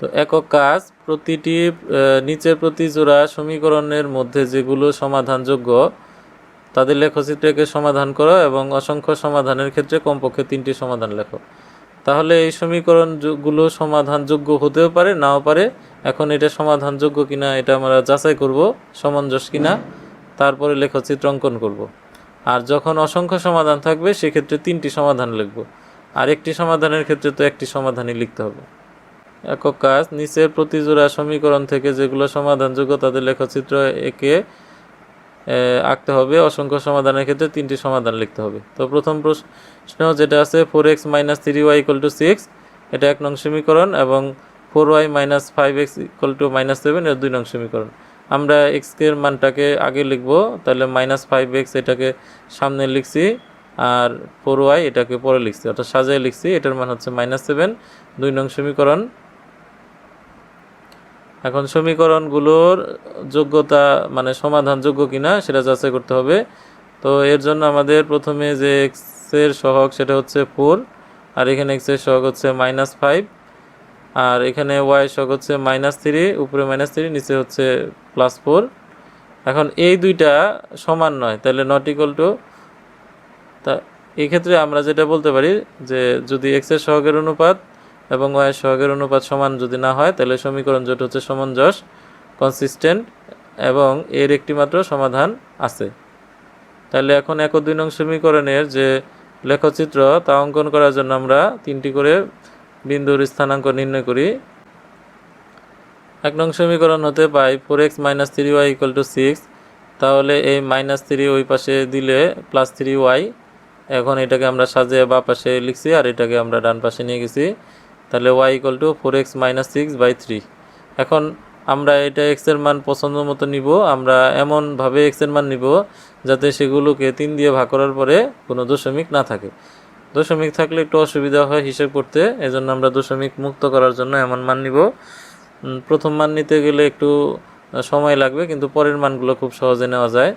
তো একক কাজ, প্রতিটি নিচের প্রতি জোড়া সমীকরণের মধ্যে যেগুলো সমাধানযোগ্য, তাদের লেখচিত্রকে সমাধান করো এবং অসংখ্য সমাধানের ক্ষেত্রে কমপক্ষে তিনটি সমাধান লেখো। তাহলে এই সমীকরণগুলো সমাধানযোগ্য হতেও পারে, নাও পারে। এখন এটা সমাধানযোগ্য কিনা, এটা আমরা যাচাই করব সমঞ্জস কিনা। তারপরে লেখচিত্র অঙ্কন করব। আর যখন অসংখ্য সমাধান থাকবে, সেক্ষেত্রে তিনটি সমাধান লিখব। আর একটি সমাধানের ক্ষেত্রে তো একটি সমাধানই লিখতে হবে। একক কাজ, নিচের প্রতিজোড়া সমীকরণ থেকে যেগুলো সমাধানযোগ্য তাদের লেখচিত্র একে আঁকতে হবে। অসংখ্য সমাধানের ক্ষেত্রে তিনটি সমাধান লিখতে হবে। তো প্রথম প্রশ্ন যেটা আছে four X minus three Y equal to six এটা এক নং সমীকরণ এবং four Y minus five X equal to minus seven এর দুই নং সমীকরণ। আমরা এক্সের মানটাকে আগে লিখব, তাহলে মাইনাস ফাইভ এক্স এটাকে সামনে লিখছি, আর ফোর ওয়াই এটাকে পরে লিখছি, অর্থাৎ সাজায় লিখছি, এটার মান হচ্ছে মাইনাস সেভেন দুই নং সমীকরণ। এখন সমীকরণগুলোর যোগ্যতা মানে সমাধানযোগ্য কিনা সেটা যাচাই করতে হবে। তো এর জন্য আমাদের প্রথমে যে এক্সের সহগ সেটা হচ্ছে ফোর আর এখানে এক্সের সহগ হচ্ছে মাইনাস ফাইভ আর এখানে ওয়াই সহগ হচ্ছে মাইনাস থ্রি উপরে মাইনাস থ্রি নিচে হচ্ছে প্লাস ফোর এখন এই দুইটা সমান নয়, তাহলে নট ইকুয়াল টু তা এই ক্ষেত্রে আমরা যেটা বলতে পারি যে যদি এক্সের সহগের অনুপাত এবং ওয়াই সহগের অনুপাত সমান যদি না হয়, তাহলে সমীকরণ জোট হচ্ছে সমঞ্জস কনসিস্টেন্ট এবং এর একটি মাত্র সমাধান আছে। তাহলে এখন এক দুই নং সমীকরণের যে লেখচিত্র, তা অঙ্কন করার জন্য আমরা তিনটি করে বিন্দুর স্থানাঙ্ক নির্ণয় করি। এক নং সমীকরণ হতে পাই four X minus three Y equal to six তাহলে এই মাইনাস থ্রি ওই পাশে দিলে প্লাস থ্রি ওয়াই এখন এটাকে আমরা সাজিয়ে বা পাশে লিখছি, আর এটাকে আমরা ডান পাশে নিয়ে গেছি। তাহলে Y equal to four X minus six by three এখন আমরা এটা এক্সের মান পছন্দ মতো নিব, আমরা এমনভাবে এক্সের মান নিব যাতে সেগুলোকে তিন দিয়ে ভাগ করার পরে কোনো দশমিক না থাকে। দশমিক থাকলে একটু অসুবিধা হয় হিসেব করতে, এজন্য আমরা দশমিক মুক্ত করার জন্য এমন মান নিব। প্রথম মান নিতে গেলে একটু সময় লাগবে, কিন্তু পরের মানগুলো খুব সহজে নেওয়া যায়।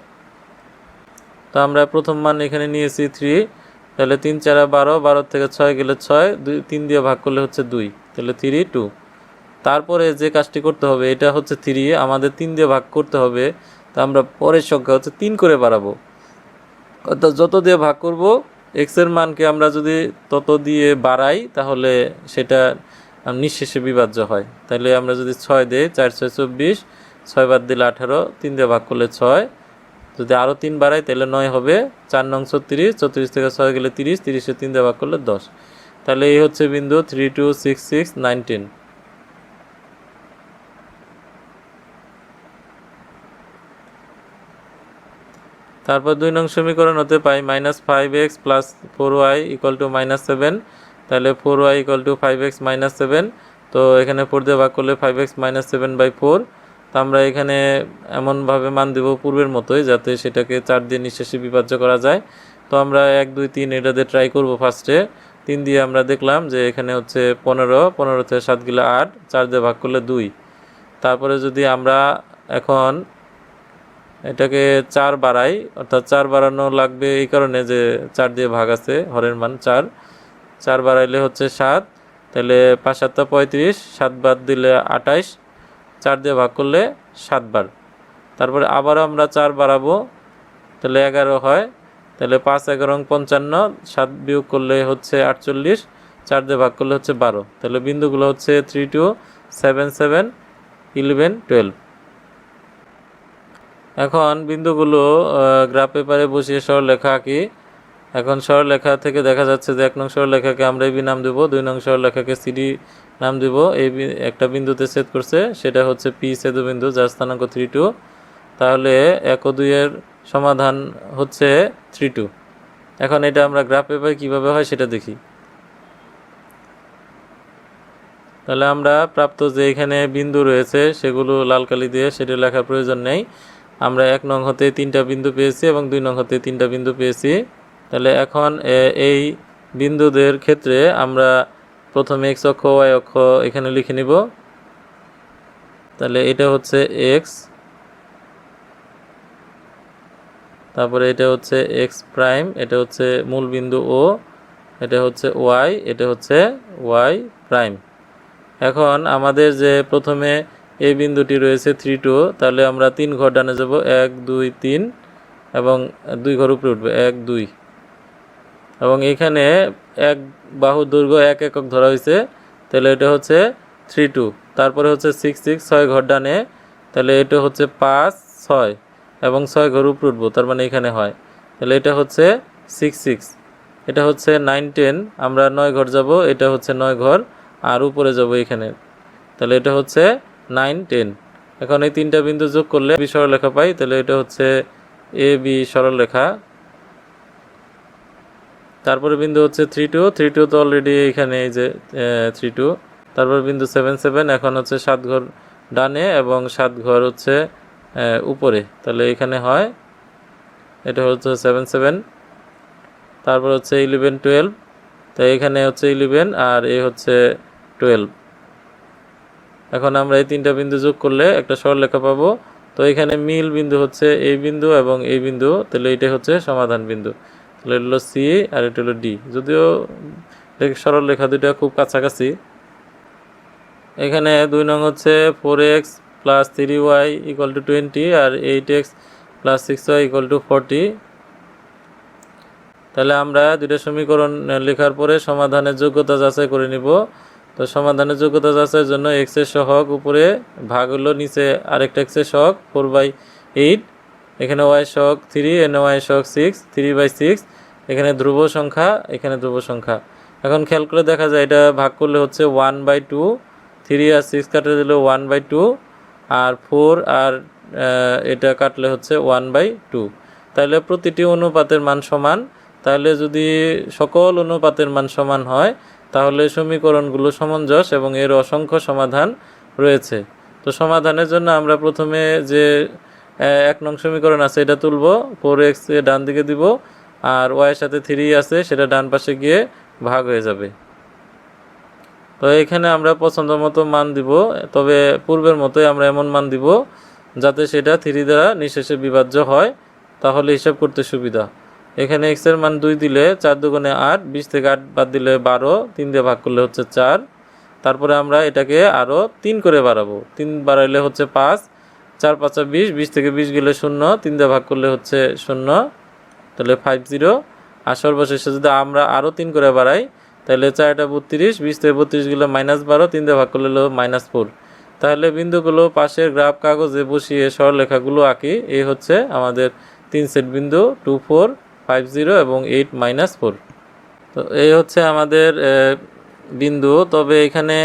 তো আমরা প্রথম মান এখানে নিয়েছি থ্রি তাহলে তিন চারা বারো বারো থেকে ছয় গেলে ছয়, দুই, তিন দিয়ে ভাগ করলে হচ্ছে দুই, তাহলে থ্রি টু তারপরে যে কাজটি করতে হবে, এটা হচ্ছে থ্রি আমাদের তিন দিয়ে ভাগ করতে হবে, তা আমরা পরের সংখ্যা হচ্ছে তিন করে বাড়াবো। অর্থাৎ যত দিয়ে ভাগ করব এক্সের মানকে আমরা যদি তত দিয়ে বাড়াই, তাহলে সেটা নিঃশেষে বিভাজ্য হয়। তাহলে আমরা যদি ছয় দিই, চার, ছয়, চব্বিশ, ছয় বাদ দিলে আঠারো, তিন দিয়ে ভাগ করলে ছয় যদি আরও তিন বাড়াই, তাহলে নয় হবে চার নং ছত্রিশ ছত্রিশ থেকে ছয় গেলে তিরিশ, তিরিশে তিন দিয়ে ভাগ করলে দশ। তাহলে এই হচ্ছে বিন্দু three two six six nineteen তারপর দুই নং সমীকরণ হতে পাই minus five X plus four Y equal to minus seven তাহলে four Y equal to five X minus seven তো এখানে ফোর দিয়ে ভাগ করলে five X minus seven by four তো আমরা এখানে এমনভাবে মান দেব পূর্বের মতোই যাতে সেটাকে চার দিয়ে নিঃশেষে বিভাজ্য করা যায়। তো আমরা এক, দুই, তিন এটাতে ট্রাই করব ফার্স্টে তিন দিয়ে আমরা দেখলাম যে এখানে হচ্ছে পনেরো পনেরো থেকে সাত গেলে আট, চার দিয়ে ভাগ করলে দুই। তারপরে যদি আমরা এখন এটাকে চার বাড়াই, অর্থাৎ চার বাড়ানো লাগবে এই কারণে যে চার দিয়ে ভাগ আছে, হরের মান চার। চার বাড়াইলে হচ্ছে সাত, তাহলে পাঁচ সাতটা পঁয়ত্রিশ, সাত বাদ দিলে আটাইশ চার দিয়ে ভাগ করলে সাতবার তারপরে আবারও আমরা চার বাড়াবো, তাহলে এগারো হয়। তাহলে পাঁচ, এগারো পঞ্চান্ন, সাত বিয়োগ করলে হচ্ছে আটচল্লিশ, চার দিয়ে ভাগ করলে হচ্ছে বারো। তাহলে বিন্দুগুলো হচ্ছে three two seven seven eleven twelve এখন বিন্দুগুলো গ্রাফ পেপারে বসিয়ে সরলেখা আঁকি। এখন সরলেখা থেকে দেখা যাচ্ছে যে এক নং সরলেখাকে আমরা এবি নাম দেবো, দুই নং সরলেখাকে সিডি নাম দেব। এই একটা বিন্দুতে ছেদ করছে, সেটা হচ্ছে পি সেদু বিন্দু যার স্থানাঙ্ক থ্রি টু। তাহলে এক ও দুইয়ের সমাধান হচ্ছে থ্রি টু। এখন এটা আমরা গ্রাফ পেপারে কীভাবে হয় সেটা দেখি। তাহলে আমরা প্রাপ্ত যে এখানে বিন্দু রয়েছে, সেগুলো লাল কালি দিয়ে সেটা লেখার প্রয়োজন নেই। আমরা এক নং হতে তিনটা বিন্দু পেয়েছি এবং দুই নং হতে তিনটা বিন্দু পেয়েছি। তাহলে এখন এই বিন্দুদের ক্ষেত্রে আমরা প্রথমে এক্স অক্ষ ওয়াই অক্ষ এখানে লিখে নিব। তাহলে এটা হচ্ছে এক্স তারপরে এটা হচ্ছে এক্স প্রাইম, এটা হচ্ছে মূল বিন্দু ও এটা হচ্ছে ওয়াই এটা হচ্ছে ওয়াই প্রাইম। এখন আমাদের যে প্রথমে এই বিন্দুটি রয়েছে থ্রি টু তাহলে আমরা তিন ঘর ডানে যাব, এক, দুই, তিন, এবং দুই ঘর উপরে উঠবে, এক, দুই। এবং এখানে এক বাহু দৈর্ঘ্য এক একক ধরা হয়েছে, তাহলে এটা হচ্ছে থ্রি টু তারপরে হচ্ছে সিক্স সিক্স ছয় ঘর ডানে, তাহলে এটা হচ্ছে পাঁচ, ছয়, এবং ছয় ঘর উপরে উঠবো, তার মানে এখানে হয়। তাহলে এটা হচ্ছে সিক্স সিক্স এটা হচ্ছে নাইন টেন আমরা নয় ঘর যাব, এটা হচ্ছে নয় ঘর, আর উপরে যাব এখানে। তাহলে এটা হচ্ছে নাইন টেন এখন এই তিনটা বিন্দু যোগ করলে বি সরলরেখা পাই, তাহলে এটা হচ্ছে এ বি সরলরেখা তারপরে বিন্দু হচ্ছে থ্রি টু থ্রি টু তো অলরেডি এখানে এই যে থ্রি টু তারপর বিন্দু সেভেন সেভেন এখন হচ্ছে সাত ঘর ডানে এবং সাত ঘর হচ্ছে উপরে। তাহলে এখানে হয়, এটা হচ্ছে সেভেন সেভেন তারপর হচ্ছে ইলেভেন টুয়েলভ তো এখানে হচ্ছে ইলেভেন আর এ হচ্ছে টুয়েলভ এখন আমরা এই তিনটা বিন্দু যোগ করলে একটা সরলরেখা পাবো। তো এখানে মিল বিন্দু হচ্ছে এই বিন্দু এবং এই বিন্দু, তাহলে এটা হচ্ছে সমাধান বিন্দু। এটা হলো সি আর এটা হলো ডি যদিও সরল রেখা দুটা খুব কাছাকাছি। এখানে দুই নং হচ্ছে four X plus three Y equal to twenty R eight X plus six Y equal to forty তাহলে আমরা দুইটা সমীকরণ লেখার পরে সমাধানের যোগ্যতা যাচাই করে নিব। তো সমাধানের যোগ্যতা যাচাইয়ের জন্য এক্সের সহগ উপরে ভাগ হলো নিচে আরেকটা এক্সের সহগ ফোর বাই এইট এখানে ওয়াই শক থ্রি এনে ওয়াই সহগ সিক্স থ্রি বাই সিক্স এখানে ধ্রুব সংখ্যা, এখানে ধ্রুব সংখ্যা। এখন খেয়াল করে দেখা যায় এটা ভাগ করলে হচ্ছে ওয়ান বাই টু থ্রি আর সিক্স কাটলে দিলে ওয়ান বাই টু আর ফোর আর এটা কাটলে হচ্ছে ওয়ান বাই টু তাহলে প্রতিটি অনুপাতের মান সমান। তাহলে যদি সকল অনুপাতের মান সমান হয়, তাহলে সমীকরণগুলো সমঞ্জস এবং এর অসংখ্য সমাধান রয়েছে। তো সমাধানের জন্য আমরা প্রথমে যে এক নং সমীকরণ আছে, এটা তুলব ফোর এক্স ডান দিকে দিব, আর ওয়াই সাথে থ্রি আছে, সেটা ডান পাশে গিয়ে ভাগ হয়ে যাবে। তো এখানে আমরা পছন্দ মতো মান দিব, তবে পূর্বের মতোই আমরা এমন মান দিব, যাতে সেটা থ্রি দ্বারা নিঃশেষে বিভাজ্য হয়, তাহলে হিসাব করতে সুবিধা। এখানে এক্সের মান দুই দিলে চার দুগুণে আট, বিশ থেকে আট বাদ দিলে বারো, তিন দিয়ে ভাগ করলে হচ্ছে চার। তারপরে আমরা এটাকে আরও তিন করে বাড়াবো, তিন বাড়াইলে হচ্ছে পাঁচ চার, পাঁচা বিশ বিশ থেকে বিশ গেলে শূন্য, তিন দিয়ে ভাগ করলে হচ্ছে শূন্য, তাহলে ফাইভ জিরো আর সর্বশেষে যদি আমরা আরও তিন করে বাড়াই, তাহলে চারটা বত্রিশ, বিশ থেকে বত্রিশ গেলে মাইনাস বারো, তিন দিয়ে ভাগ করলে হলো মাইনাস ফোর তাহলে বিন্দুগুলো পাশের গ্রাফ কাগজে বসিয়ে সরলেখাগুলো আঁকি, এই হচ্ছে আমাদের তিন সেট বিন্দু টু ফোর ফাইভ জিরো এবং এইট মাইনাস ফোর তো এই হচ্ছে আমাদের বিন্দু। তবে এখানে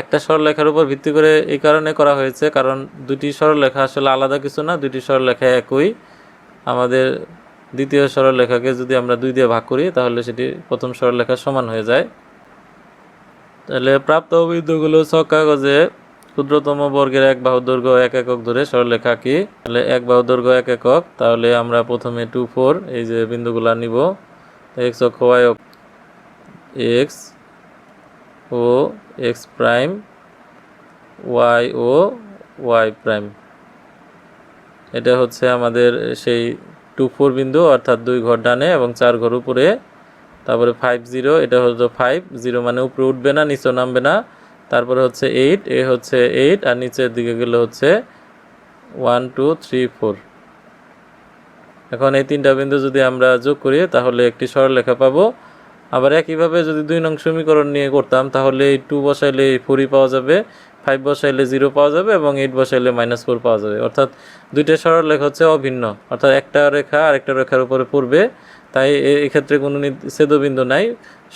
একটা সরলরেখার উপর ভিত্তি করে এই কারণে করা হয়েছে, কারণ দুটি সরলরেখা আসলে আলাদা কিছু না, দুটি সরলরেখা একই। আমাদের দ্বিতীয় সরলরেখাকে যদি আমরা দুই দিয়ে ভাগ করি, তাহলে সেটি প্রথম সরলরেখার সমান হয়ে যায়। তাহলে প্রাপ্ত বিন্দুগুলো ছক কাগজে, ক্ষুদ্রতম বর্গের এক বাহু দৈর্ঘ্য এক একক ধরে সরলরেখা কি? তাহলে এক বাহু দৈর্ঘ্য এক একক, তাহলে আমরা প্রথমে টু ফোর, এই যে বিন্দুগুলা নিব এক্স অক্ষ ওয়াই এক্স ও এক্স প্রাইম, ওয়াই ও ওয়াই প্রাইম। এটা হচ্ছে আমাদের সেই টু ফোর বিন্দু, অর্থাৎ দুই ঘর ডানে এবং চার ঘর উপরে। তারপরে ফাইভ জিরো এটা হচ্ছে ফাইভ জিরো মানে উপরে উঠবে না নিচেও নামবে না। তারপরে হচ্ছে এইট এ হচ্ছে এইট আর নিচের দিকে গেলে হচ্ছে ওয়ান টু থ্রি ফোর এখন এই তিনটা বিন্দু যদি আমরা যোগ করি, তাহলে একটি সরলরেখা পাবো। আবার একইভাবে যদি দুই নং সমীকরণ নিয়ে করতাম, তাহলে এই টু বসাইলে ফোরই পাওয়া যাবে ফাইভ বসাইলে জিরো পাওয়া যাবে এবং এইট বসাইলে মাইনাস ফোর পাওয়া যাবে। অর্থাৎ দুইটা সরলরেখা হচ্ছে অভিন্ন। অর্থাৎ একটা রেখা আরেকটা রেখার উপরে পড়বে। তাই এক্ষেত্রে কোনো ছেদবিন্দু নাই।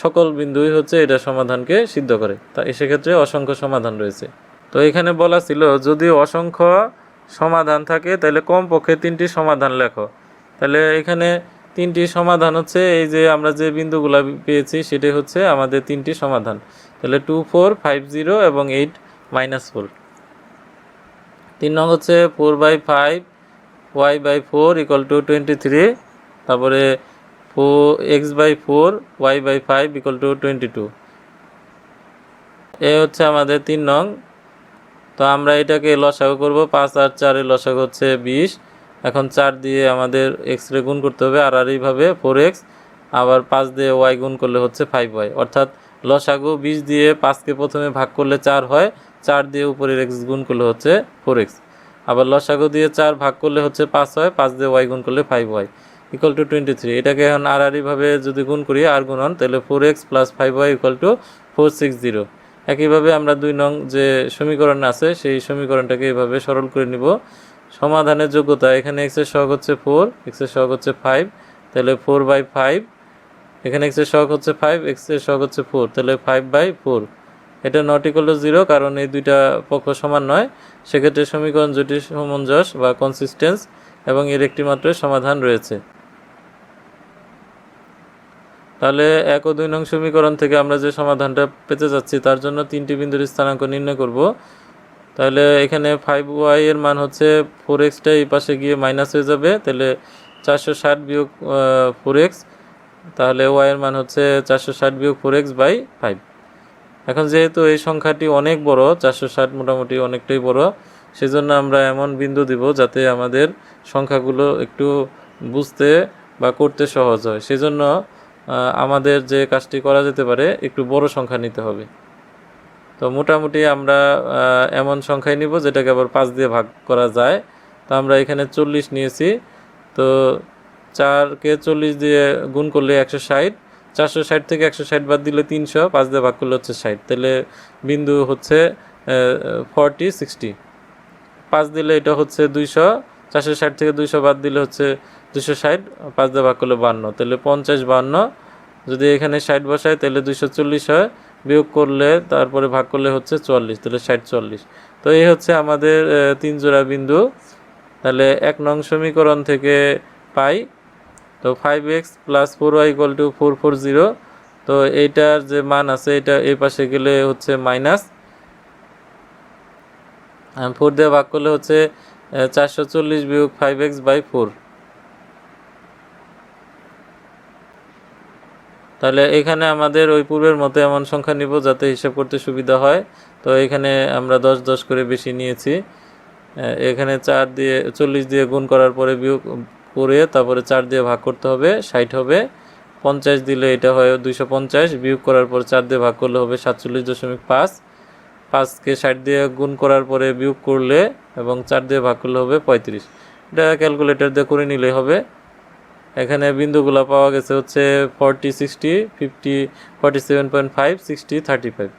সকল বিন্দুই হচ্ছে এটা সমাধানকে সিদ্ধ করে। তাই সেক্ষেত্রে অসংখ্য সমাধান রয়েছে। তো এখানে বলা ছিল, যদি অসংখ্য সমাধান থাকে, তাহলে কমপক্ষে তিনটি সমাধান লেখো। তাহলে এখানে তিনটি সমাধান হচ্ছে, এই যে আমরা যে বিন্দুগুলো পেয়েছি সেটাই হচ্ছে আমাদের তিনটি সমাধান। তাহলে টু ফোর ফাইভ জিরো এবং এইট মাইনাস ফোর তিন নং হচ্ছে four by five Y by four equal to twenty three তারপরে four X by four Y by five equal to twenty two এ হচ্ছে আমাদের তিন নং। তো আমরা এটাকে লসাগু করব, পাঁচ আর চারের লসাগু হচ্ছে বিশ। এখন চার দিয়ে আমাদের এক্স রে গুণ করতে হবে, আর আর এইভাবে ফোর এক্স আবার পাঁচ দিয়ে ওয়াই গুণ করলে হচ্ছে ফাইভ ওয়াই অর্থাৎ লসাগু বিশ দিয়ে পাঁচকে প্রথমে ভাগ করলে চার হয়, চার দিয়ে উপরের এক্স গুণ করলে হচ্ছে ফোর এক্স আবার লসাগু দিয়ে চার ভাগ করলে হচ্ছে পাঁচ হয়, পাঁচ দিয়ে ওয়াই গুণ করলে five Y equal to twenty three এটাকে এখন আড়াআড়িভাবে যদি গুণ করি, আর গুণ হন, তাহলে four X plus five Y equal to four six zero একইভাবে আমরা দুই নং যে সমীকরণ আছে, সেই সমীকরণটাকে এইভাবে সরল করে নিব। সমাধানের যোগ্যতা এখানে এক্সের সহগ হচ্ছে ফোর এক্সের সহগ হচ্ছে ফাইভ তাহলে ফোর বাই ফাইভ এখানে এক্সের সহগ হচ্ছে ফাইভ এক্সের সহগ হচ্ছে ফোর তাহলে ফাইভ বাই ফোর এটা নট ইকুয়াল টু জিরো কারণ এই দুইটা পক্ষ সমান নয়। সেক্ষেত্রে সমীকরণ দুটি সমঞ্জস বা কনসিস্টেন্স এবং এর একটি মাত্র সমাধান রয়েছে। তাহলে এক ও দুই নং সমীকরণ থেকে আমরা যে সমাধানটা পেতে যাচ্ছি, তার জন্য তিনটি বিন্দুর স্থানাঙ্ক নির্ণয় করব। তাহলে এখানে ফাইভ ওয়াই এর মান হচ্ছে ফোর এক্সটা এই পাশে গিয়ে মাইনাস হয়ে যাবে, তাহলে চারশো ষাট বিয়োগ ফোর এক্স তাহলে ওয়াই এর মান হচ্ছে চারশো ষাট বিয়োগ ফোর এক্স বাই ফাইভ এখন যেহেতু এই সংখ্যাটি অনেক বড়, চারশো ষাট মোটামুটি অনেকটাই বড়, সেজন্য আমরা এমন বিন্দু দিব যাতে আমাদের সংখ্যাগুলো একটু বুঝতে বা করতে সহজ হয়। সেজন্য আমাদের যে কাজটি করা যেতে পারে, একটু বড় সংখ্যা নিতে হবে। তো মোটামুটি আমরা এমন সংখ্যায় নিব যেটাকে আবার পাঁচ দিয়ে ভাগ করা যায়। তো আমরা এখানে চল্লিশ নিয়েছি। তো চারকে চল্লিশ দিয়ে গুণ করলে একশো ষাট। চারশো ষাট থেকে একশো ষাট বাদ দিলে তিনশো, পাঁচ দিয়ে ভাগ করলে হচ্ছে ষাট। তাহলে বিন্দু হচ্ছে ফর্টি, সিক্সটি। পাঁচ দিলে এটা হচ্ছে দুইশো। চারশো ষাট থেকে দুইশো বাদ দিলে হচ্ছে দুশো ষাট, পাঁচ দিয়ে ভাগ করলে বান্ন। তাহলে পঞ্চাশ বান্ন। যদি এখানে ষাট বসায় তাহলে দুইশো চল্লিশ হয়। বিয়োগ করলে, তারপরে ভাগ করলে হচ্ছে চুয়াল্লিশ, তাহলে ষাট চল্লিশ তো এই হচ্ছে আমাদের তিন জোড়া বিন্দু। তাহলে এক নং সমীকরণ থেকে পাই। তো five X plus four Y equal to four four zero তো এইটার যে মান আছে, এটা এই পাশে গেলে হচ্ছে মাইনাস ফোর দিয়ে ভাগ করলে হচ্ছে চারশো চল্লিশ বিয়োগ ফাইভ এক্স বাই ফোর তাহলে এখানে আমাদের ওই পূর্বের মতো এমন সংখ্যা নিব যাতে হিসাব করতে সুবিধা হয়। তো এখানে আমরা দশ দশ করে বেশি নিয়েছি। এখানে চার দিয়ে, চল্লিশ দিয়ে গুণ করার পরে বিয়োগ করে তারপরে চার দিয়ে ভাগ করতে হবে, ষাট হবে। পঞ্চাশ দিলে এটা হয় দুইশো পঞ্চাশ, বিয়োগ করার পর চার দিয়ে ভাগ করলে হবে সাতচল্লিশ দশমিক পাঁচ। পাঁচকে ষাট দিয়ে গুণ করার পরে বিয়োগ করলে এবং চার দিয়ে ভাগ করলে হবে পঁয়ত্রিশ। এটা ক্যালকুলেটর দিয়ে করে নিলে হবে। এখানে বিন্দুগুলো পাওয়া গেছে হচ্ছে forty sixty fifty forty seven point five sixty thirty five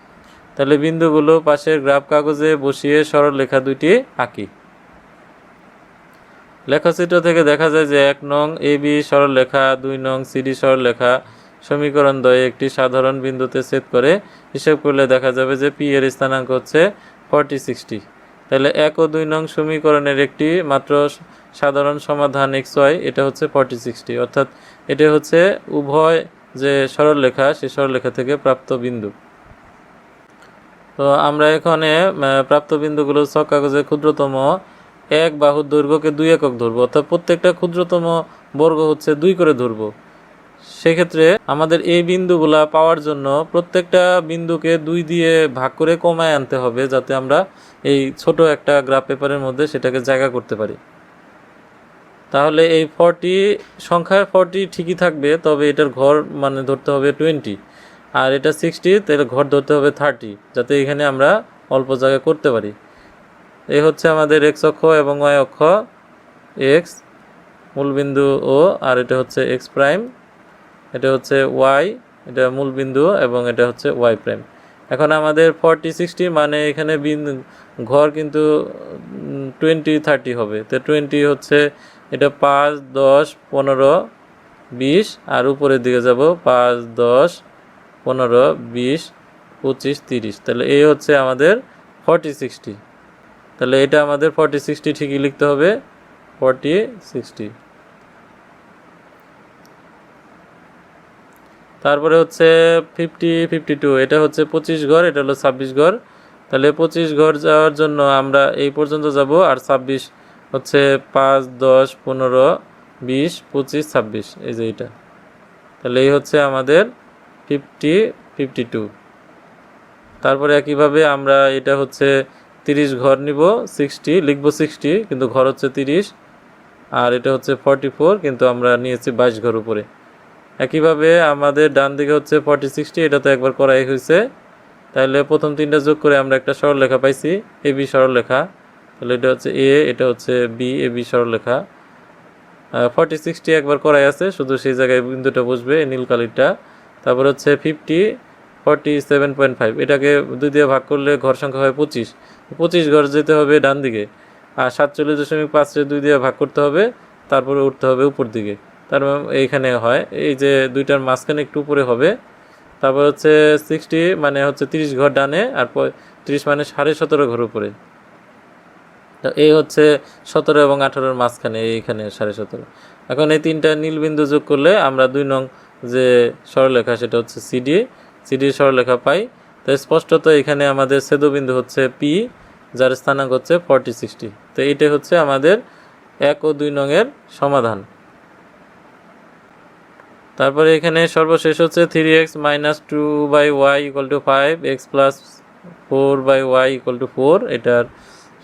তাহলে বিন্দুগুলো পাশের গ্রাফ কাগজে বসিয়ে সরল লেখা দুইটি আঁকি। লেখাচিত্র থেকে দেখা যায় যে এক নং এ, বি সরল লেখা, দুই নং সিডি সরল লেখা সমীকরণ দ্বয়ে একটি সাধারণ বিন্দুতে ছেদ করে হিসাব করলে দেখা যাবে যে পি এর স্থানাঙ্ক হচ্ছে ফর্টি সিক্সটি তাহলে এক ও দুই নং সমীকরণের একটি মাত্র সাধারণ সমাধান এক্স ওয়াই, এটা হচ্ছে ফর্টি সিক্সটি অর্থাৎ এটা হচ্ছে উভয় যে সরল লেখা সেই সরল লেখা থেকে প্রাপ্ত বিন্দু। তো আমরা এখানে প্রাপ্ত বিন্দুগুলো ছক কাগজে ক্ষুদ্রতম এক বাহুর দৈর্ঘ্যকে দুই একক ধরবো, অর্থাৎ প্রত্যেকটা ক্ষুদ্রতম বর্গ হচ্ছে দুই করে ধরবো। সেক্ষেত্রে আমাদের এই বিন্দুগুলা পাওয়ার জন্য প্রত্যেকটা বিন্দুকে দুই দিয়ে ভাগ করে কমায় আনতে হবে, যাতে আমরা এই ছোট একটা গ্রাফ পেপারের মধ্যে সেটাকে জায়গা করতে পারি। তাহলে এই ফর্টি সংখ্যার ফর্টি ঠিকই থাকবে, তবে এটার ঘর মানে ধরতে হবে টোয়েন্টি আর এটা সিক্সটি তাহলে ঘর ধরতে হবে থার্টি যাতে এখানে আমরা অল্প জায়গা করতে পারি। এই হচ্ছে আমাদের এক্স অক্ষ এবং ওয়াই অক্ষ এক্স মূলবিন্দু ও, আর এটা হচ্ছে এক্স প্রাইম এটা হচ্ছে ওয়াই এটা মূলবিন্দু এবং এটা হচ্ছে ওয়াই প্রাইম এখন আমাদের ফর্টি সিক্সটি মানে এখানে ঘর কিন্তু টোয়েন্টি থার্টি হবে। তো টোয়েন্টি হচ্ছে এটা পাঁচ, দশ, পনেরো, বিশ, আর উপরের দিকে যাব, পাঁচ, দশ, পনেরো, বিশ, পঁচিশ, তিরিশ। তাহলে এই হচ্ছে আমাদের ফর্টি সিক্সটি তাহলে এটা আমাদের ফর্টি সিক্সটি ঠিকই লিখতে হবে ফর্টি সিক্সটি তারপরে হচ্ছে ফিফটি ফিফটি টু এটা হচ্ছে পঁচিশ ঘর, এটা হলো ছাব্বিশ ঘর। তাহলে পঁচিশ ঘর যাওয়ার জন্য আমরা এই পর্যন্ত যাব, আর ছাব্বিশ হচ্ছে পাঁচ, দশ, পনেরো, বিশ, পঁচিশ, ছাব্বিশ। এই যে এইটা। তাহলে এই হচ্ছে আমাদের ফিফটি ফিফটি টু তারপরে একইভাবে আমরা এটা হচ্ছে তিরিশ ঘর নিব সিক্সটি লিখব সিক্সটি কিন্তু ঘর হচ্ছে তিরিশ। আর এটা হচ্ছে ফর্টি ফোর কিন্তু আমরা নিয়েছি বাইশ ঘর উপরে। একইভাবে আমাদের ডান দিকে হচ্ছে ফর্টি সিক্সটি এটা তো একবার করাই হয়েছে। তাহলে প্রথম তিনটা যোগ করে আমরা একটা সরলরেখা পাইছি এ বি সরলরেখা। তাহলে এটা হচ্ছে এ এটা হচ্ছে বি এ বি সরলরেখা। ফর্টি সিক্সটি একবার করাই আছে, শুধু সেই জায়গায় বিন্দুটা বসবে নীল কালিরটা। তারপর হচ্ছে fifty forty seven point five এটাকে দুই দিয়ে ভাগ করলে ঘর সংখ্যা হয় পঁচিশ। পঁচিশ ঘর যেতে হবে ডান দিকে, আর সাতচল্লিশ দশমিক পাঁচে দুই দিয়ে ভাগ করতে হবে, তারপরে উঠতে হবে উপর দিকে। তার মানে এইখানে হয়, এই যে দুইটার মাঝখানে একটু উপরে হবে। তারপর হচ্ছে সিক্সটি মানে হচ্ছে তিরিশ ঘর ডানে, আর তিরিশ মানে সাড়ে সতেরো ঘর উপরে। তো এই হচ্ছে সতেরো এবং আঠারোর মাঝখানে, এইখানে সাড়ে সতেরো। এখন এই তিনটা নীলবিন্দু যোগ করলে আমরা দুই নং যে সরলরেখা, সেটা হচ্ছে সিডি সিডির সরলরেখা পাই। তো স্পষ্টত এখানে আমাদের ছেদবিন্দু হচ্ছে পি যার স্থানাঙ্ক হচ্ছে ফর্টি সিক্সটি তো এইটাই হচ্ছে আমাদের এক ও দুই নংয়ের সমাধান। তারপরে এখানে সর্বশেষ হচ্ছে three X minus two by Y equal to five X plus four by Y equal to four এটার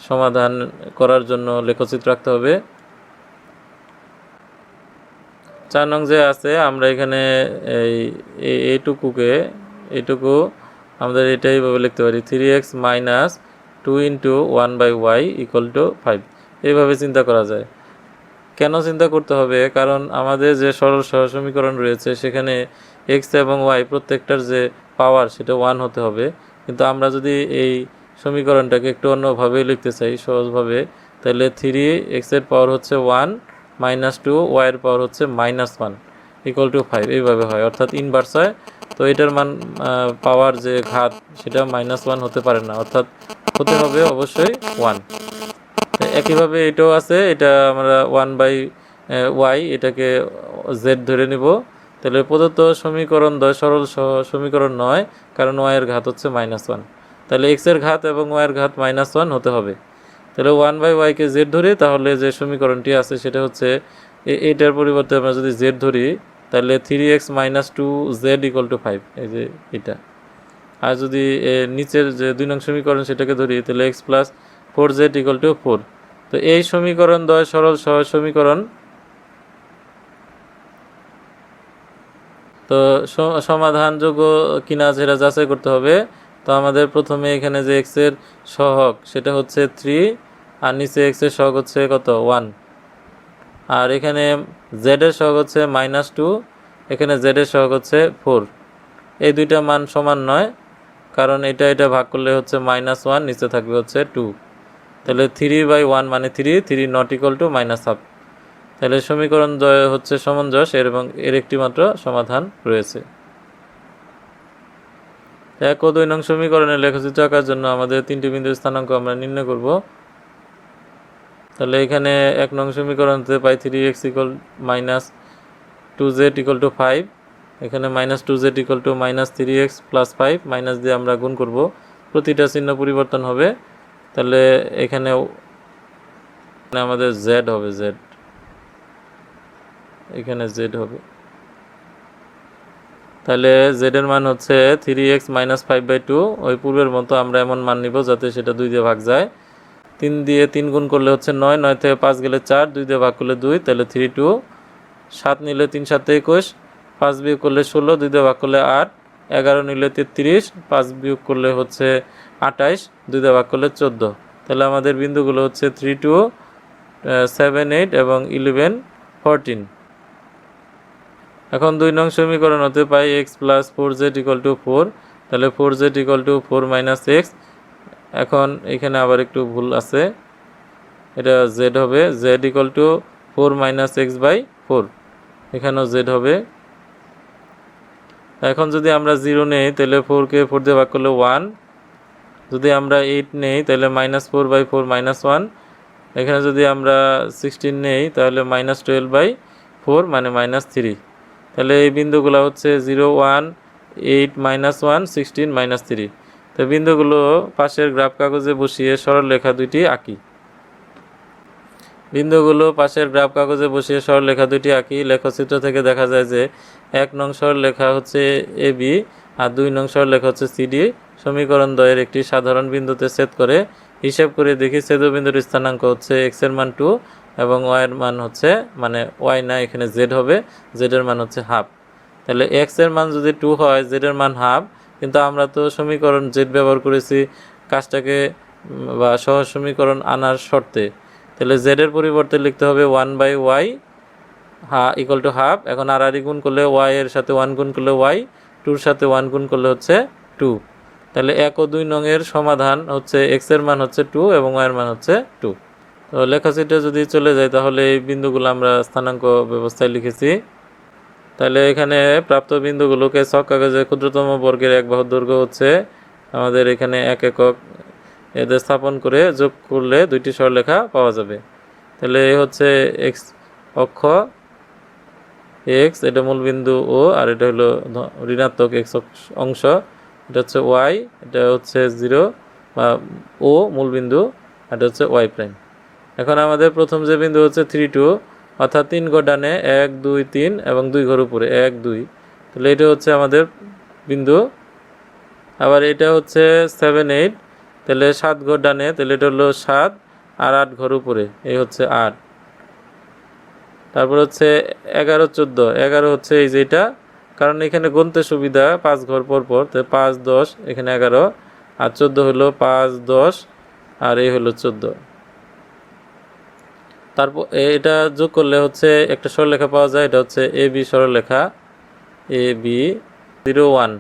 সমাধান করার জন্য লেখচিত্র রাখতে হবে। চার নং যে আছে, আমরা এখানে এই, এই- এইটুকুকে, এইটুকু আমাদের এটাই ভাবে লিখতে পারি। Three X minus two into one by Y equal to five এইভাবে চিন্তা করা যায়। কেন চিন্তা করতে হবে? কারণ আমাদের যে সরল সহ সমীকরণ রয়েছে, সেখানে এক্স এবং ওয়াই প্রত্যেকটার যে পাওয়ার সেটা ওয়ান হতে হবে। কিন্তু আমরা যদি এই সমীকরণটাকে একটু অন্যভাবে লিখতে চাই, সহজভাবে। তাহলে থ্রি এক্সের পাওয়ার হচ্ছে ওয়ান মাইনাস টু ওয়াইয়ের পাওয়ার হচ্ছে minus one equal to five এইভাবে হয়, অর্থাৎ ইনভার্স হয়। তো এটার মান পাওয়ার যে ঘাত, সেটা মাইনাস ওয়ান হতে পারে না, অর্থাৎ হতে হবে অবশ্যই ওয়ান একইভাবে এটাও আছে, এটা আমরা ওয়ান বাই ওয়াই এটাকে জেড ধরে নিব। তাহলে প্রদত্ত সমীকরণ দয় সরল সমীকরণ নয়, কারণ ওয়াইয়ের ঘাত হচ্ছে মাইনাস ওয়ান তাহলে এক্সের ঘাত এবং ওয়াইয়ের ঘাত মাইনাস ওয়ান হতে হবে। তাহলে ওয়ান বাই ওয়াইকে জেড ধরি, তাহলে যে সমীকরণটি আছে সেটা হচ্ছে এ- এইটার পরিবর্তে আমরা যদি জেড ধরি, তাহলে three x minus two z equal to five এই যে এটা। আর যদি নিচের যে দুই নং সমীকরণ সেটাকে ধরি, তাহলে x plus four z equal to four তো এই সমীকরণ দয় সরল সহজ সমীকরণ। তো সমাধানযোগ্য কিনা সেটা যাচাই করতে হবে। তো আমাদের প্রথমে এখানে যে এক্সের সহগ, সেটা হচ্ছে থ্রি আর নিচে এক্সের সহগ হচ্ছে কত? ওয়ান আর এখানে জেড এর সহগ হচ্ছে মাইনাস টু এখানে জেড এর সহগ হচ্ছে ফোর এই দুইটা মান সমান নয়, কারণ এটা এটা ভাগ করলে হচ্ছে মাইনাস ওয়ান নিচে থাকবে হচ্ছে টু তাহলে থ্রি বাই ওয়ান মানে three three not equal to minus half তাহলে সমীকরণ হচ্ছে সমঞ্জস, এর এবং এর একটি মাত্র সমাধান রয়েছে। এক ও দুই নং সমীকরণের লেখচিত্র আঁকার জন্য আমাদের তিনটি বিন্দুর স্থানাঙ্ক আমরা নির্ণয় করব। তাহলে এখানে এক নং সমীকরণ সমীকরণতে পাই three x equal minus two z equal to five. এখানে minus two z equal to minus three x plus five, minus দিয়ে আমরা গুণ করব। প্রতিটা চিহ্ন পরিবর্তন হবে। তাহলে এখানে আমাদের জেড হবে, জেড। এখানে জেড হবে। তাহলে জেড এর মান হচ্ছে three x minus five by two ওই পূর্বের মতো আমরা এমন মান নিব যাতে সেটা দুই দিয়ে ভাগ যায়। তিন দিয়ে তিন গুণ করলে হচ্ছে নয় নয় থেকে পাঁচ গেলে চার, দুই দিয়ে ভাগ করলে দুই, তাহলে থ্রি টু সাত নিলে তিন, সাতে একুশ। পাঁচ বিয়োগ করলে ষোলো, দুই দিয়ে ভাগ করলে আট। এগারো নিলে তেত্রিশ, পাঁচ বিয়োগ করলে হচ্ছে আটাইশ দুই দিয়ে ভাগ করলে চোদ্দ। তাহলে আমাদের বিন্দুগুলো হচ্ছে থ্রি টু সেভেন এইট এবং ইলেভেন ফোরটিন এখন দুই নং সমীকরণ হতে পাই x plus four z equal to four তাহলে four z equal to four minus x এখন এখানে আবার একটু ভুল আছে, এটা জেড হবে z equal to four minus x by four এখানেও জেড হবে, এখন যদি আমরা জিরো নেই, তাহলে ফোরকে ফোর দিয়ে ভাগ করলে ওয়ান যদি আমরা এইট নেই, তাহলে minus four by four minus one এখানে যদি আমরা সিক্সটিন নেই, তাহলে মাইনাস টুয়েলভ বাই ফোর মানে মাইনাস থ্রি তাহলে এই বিন্দুগুলো হচ্ছে zero one, eight minus one, sixteen minus three. তো বিন্দুগুলো পাশের গ্রাফ কাগজে বসিয়ে সরল রেখা দুইটি আঁকি। বিন্দুগুলো পাশের গ্রাফ কাগজে বসিয়ে সরল রেখা দুইটি আঁকি। লেখচিত্র থেকে দেখা যায় যে এক নং সরল লেখা হচ্ছে এ, বি, আর দুই নং সরল লেখা হচ্ছে সিডি সমীকরণ দ্বয়ের একটি সাধারণ বিন্দুতে ছেদ করে হিসাব করে দেখি ছেদবিন্দুর স্থানাঙ্ক হচ্ছে এক্সের মান টু এবং ওয়াই এর মান হচ্ছে মানে ওয়াই না, এখানে জেড হবে জেড এর মান হচ্ছে হাফ তাহলে এক্সের মান যদি টু হয় জেড এর মান হাফ কিন্তু আমরা তো সমীকরণ জেড ব্যবহার করেছি কাজটাকে বা সহজ সমীকরণ আনার শর্তে। তাহলে জেড এর পরিবর্তে লিখতে হবে ওয়ান বাই ওয়াই হা ইকুয়াল টু হাফ এখন আর আর গুণ করলে ওয়াই এর সাথে ওয়ান গুণ করলে ওয়াই টুর সাথে ওয়ান গুণ করলে হচ্ছে টু তাহলে এক ও দুই নংয়ের সমাধান হচ্ছে এক্সের মান হচ্ছে টু এবং ওয়াই এর মান হচ্ছে টু লেখাচিটা যদি চলে যায় তাহলে এই বিন্দুগুলো আমরা স্থানাঙ্ক ব্যবস্থায় লিখেছি। তাহলে এখানে প্রাপ্ত বিন্দুগুলোকে ছক কাগজে ক্ষুদ্রতম বর্গের এক বাহুর দৈর্ঘ্য হচ্ছে আমাদের এখানে এক একক এদের স্থাপন করে যোগ করলে দুইটি সরলেখা পাওয়া যাবে। তাহলে এই হচ্ছে এক্স অক্ষ, এক্স, এটা মূল বিন্দু ও, আর এটা হলো ঋণাত্মক এক্স অংশ, এটা হচ্ছে ওয়াই, এটা হচ্ছে জিরো, বা ও মূল বিন্দু এটা হচ্ছে ওয়াই প্রাইম। এখন আমাদের প্রথম যে বিন্দু হচ্ছে থ্রি টু অর্থাৎ তিন ঘর ডানে এক, দুই, তিন এবং দুই ঘর উপরে, এক, দুই। তাহলে এটা হচ্ছে আমাদের বিন্দু। আবার এটা হচ্ছে সেভেন এইট তাহলে সাত ঘর ডানে তাহলে এটা হলো সাত আর আট ঘর উপরে, এই হচ্ছে আট। তারপর হচ্ছে এগারো, চোদ্দ। এগারো হচ্ছে এই যেটা কারণ এখানে গুনতে সুবিধা পাঁচ ঘর পর পর, তো পাঁচ, দশ, এখানে এগারো, আর চোদ্দ হলো পাঁচ, দশ, আর এই হলো চোদ্দ। তারপর এটা যোগ করলে হচ্ছে একটা সরলরেখা পাওয়া যায়, এটা হচ্ছে এ বি সরলরেখা A B zero one.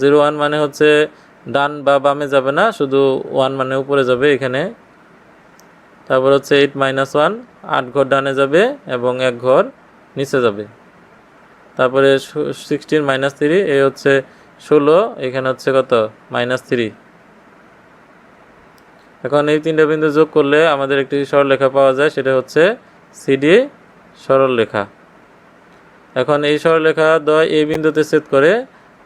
Zero one মানে হচ্ছে ডান বা বামে যাবে না, শুধু ওয়ান মানে উপরে যাবে এখানে। তারপর হচ্ছে এইট মাইনাস ওয়ান, আট ঘর ডানে যাবে এবং এক ঘর নিচে যাবে। তারপরে সিক্সটিন মাইনাস থ্রি, এ হচ্ছে ষোলো, এখানে হচ্ছে কত? Minus three. এখন এই তিনটা বিন্দু যোগ করলে আমাদের একটি সরলরেখা পাওয়া যায়, সেটা হচ্ছে সিডি সরলরেখা এখন এই সরলরেখা দয় এই বিন্দুতে ছেদ করে,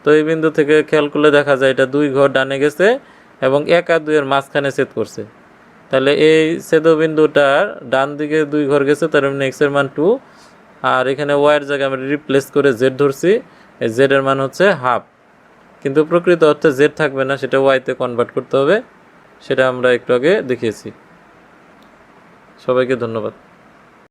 তো এই বিন্দু থেকে খেয়াল করলে দেখা যায় এটা দুই ঘর ডানে গেছে এবং এক আর দুইয়ের মাঝখানে ছেদ করছে। তাহলে এই ছেদবিন্দুটার ডান দিকে দুই ঘর গেছে, তার মানে এক্সের মান টু আর এখানে ওয়াইয়ের জায়গায় আমরা রিপ্লেস করে জেড ধরছি, এই জেড এর মান হচ্ছে হাফ কিন্তু প্রকৃত অর্থে জেড থাকবে না, সেটা ওয়াইতে কনভার্ট করতে হবে। সেটা আমরা একটু আগে দেখিয়েছি। সবাইকে ধন্যবাদ।